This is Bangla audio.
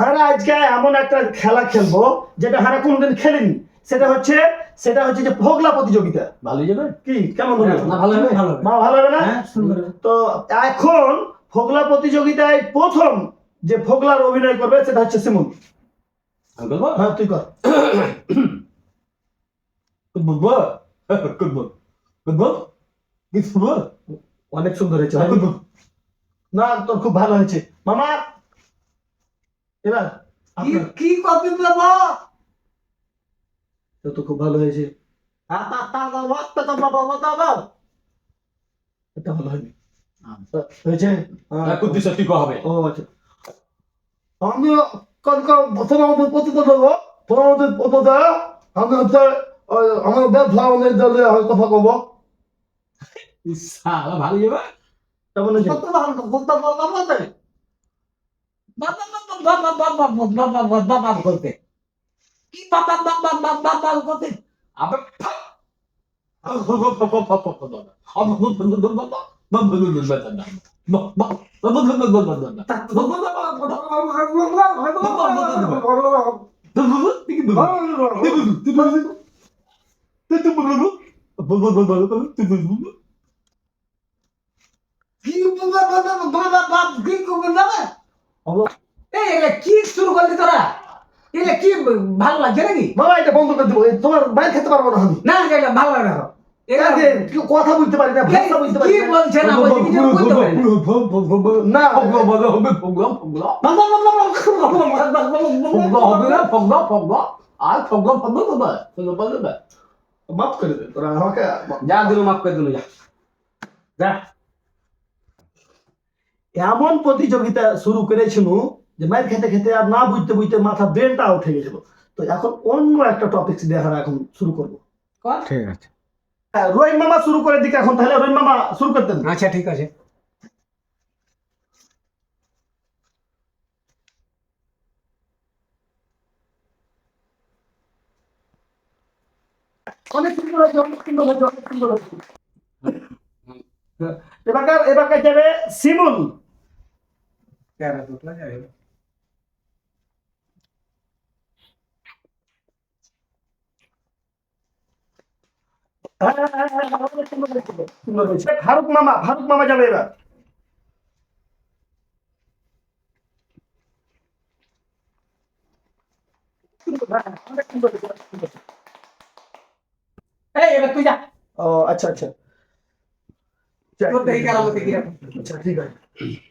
হারা আজকে এমন একটা খেলা খেলব যেটা হারা কোনদিন খেলেনি। সেটা হচ্ছে সেটা হচ্ছে যে ভোগলা প্রতিযোগিতা। ভালোই যাবে। কি? কেমন হলো না ভালো হবে ভালো হবে। মা ভালো হবে না? হ্যাঁ হবে। তো এখন ফোগলা প্রতিযোগিতায় প্রথম যে ফোগলার অভিনয় করবে সেটা হচ্ছে সিমন হ্যাঁ তুই কর। অনেক সুন্দর হয়েছে না তোর খুব ভালো হয়েছে। মামা এবার কি কপি দেব তো তো খুব ভালো হয়েছে এটা ভালো হয়নি হয়েছে কুদ্দি সত্যি কো হবে ও আচ্ছা আমি কালকে প্রথম আমাদের পতিতে দেবো প্রথম আমাদের পতিতে আমি হচ্ছে আমার ব্যাপ ফ্লাওয়ারের দলে আমি কথা কব সারা ভালো যাবে তেমন ভালো কথা বললাম না করতে কি করতে আবার কি কি এই এগুলা কি শুরু করলি তোরা এগুলা কি ভালো লাগছে নাকি বাবা এটা বন্ধ করে দেবো তোমার বাইরে খেতে পারব না আমি না এটা ভালো লাগে না কথা বলতে পারি না ভাষা কি না না বাবা মাফ করে দে তোরা আমাকে যা দিল মাফ করে দিল যা যা এমন প্রতিযোগিতা শুরু করেছিল যে মায়ের খেতে খেতে আর না বুঝতে বুঝতে মাথা ব্রেনটা উঠে গেছিল। তো এখন অন্য একটা টপিক আমরা এখন শুরু করব। ঠিক আছে। হ্যাঁ, রহিম মামা শুরু করে দিকে এখন তাহলে রহিম মামা শুরু করতেন। আচ্ছা ঠিক আছে। অনেক সুন্দর হয়েছে অনেক সুন্দর হয়েছে অনেক সুন্দর হয়েছে। এবারকার এবারকার যাবে সিমুল হ্যাঁ, ফারুক মামা ফারুক মামা যাবে এবার এবার তুই যা ও আচ্ছা আচ্ছা ঠিক আছে